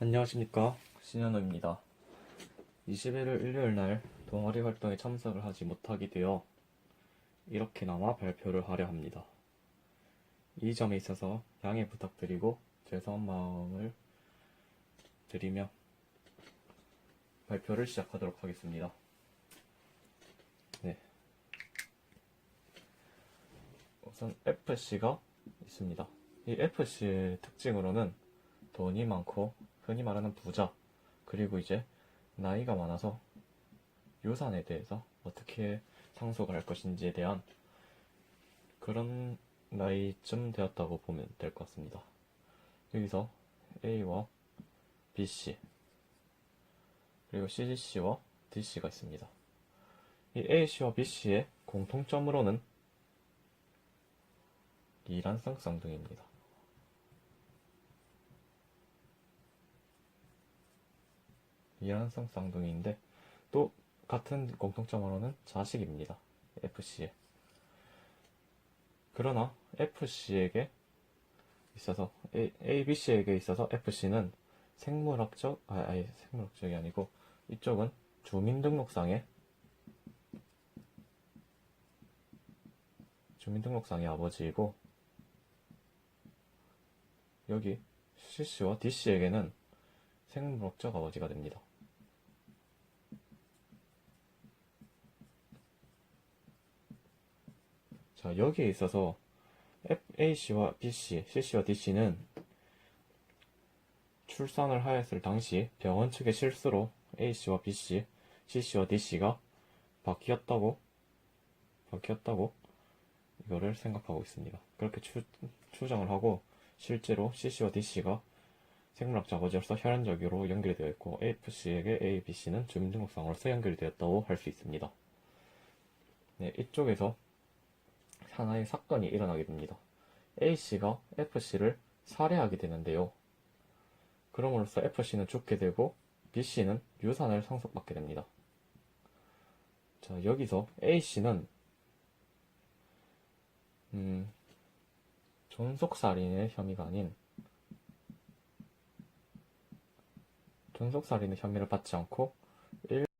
안녕하십니까? 신현우입니다. 21일 일요일 날 동아리 활동에 참석을 하지 못하게 되어 이렇게나마 발표를 하려 합니다. 이 점에 있어서 양해 부탁드리고 죄송한 마음을 드리며 발표를 시작하도록 하겠습니다. 네. 우선 FC가 있습니다. 이 FC의 특징으로는 돈이 많고 흔히 말하는 부자 그리고 이제 나이가 많아서 유산에 대해서 어떻게 상속을 할 것인지에 대한 그런 나이쯤 되었다고 보면 될 것 같습니다. 여기서 A와 BC 그리고 CGC와 DC가 있습니다. 이 A씨와 BC의 공통점으로는 이란성 쌍둥이입니다. 이란성 쌍둥이인데 또 같은 공통점 으로는 자식입니다. FC에. 그러나 FC에게 있어서 A, ABC에게 있어서 FC는 생물학적 아, 아니 생물학적이 아니고 이쪽은 주민등록상의 주민등록상의 아버지이고 여기 CC와 DC에게는 생물학적 아버지가 됩니다. 자, 여기에 있어서 A씨와 B씨, C씨와 D씨는 출산을 하였을 당시 병원 측의 실수로 A씨와 B씨, C씨와 D씨가 바뀌었다고, 바뀌었다고 이거를 생각하고 있습니다. 그렇게 추, 추정을 하고 실제로 C씨와 D씨가 생물학적 아버지로서 혈연적으로 연결이 되어 있고 AFC에게 A, B씨는 주민등록상으로서 연결이 되었다고 할 수 있습니다. 네, 이쪽에서 하나의 사건이 일어나게 됩니다. A씨가 F씨를 살해하게 되는데요. 그럼으로써 F씨는 죽게 되고 B씨는 유산을 상속받게 됩니다. 자, 여기서 A씨는 음, 존속살인의 혐의가 아닌 존속살인의 혐의를 받지 않고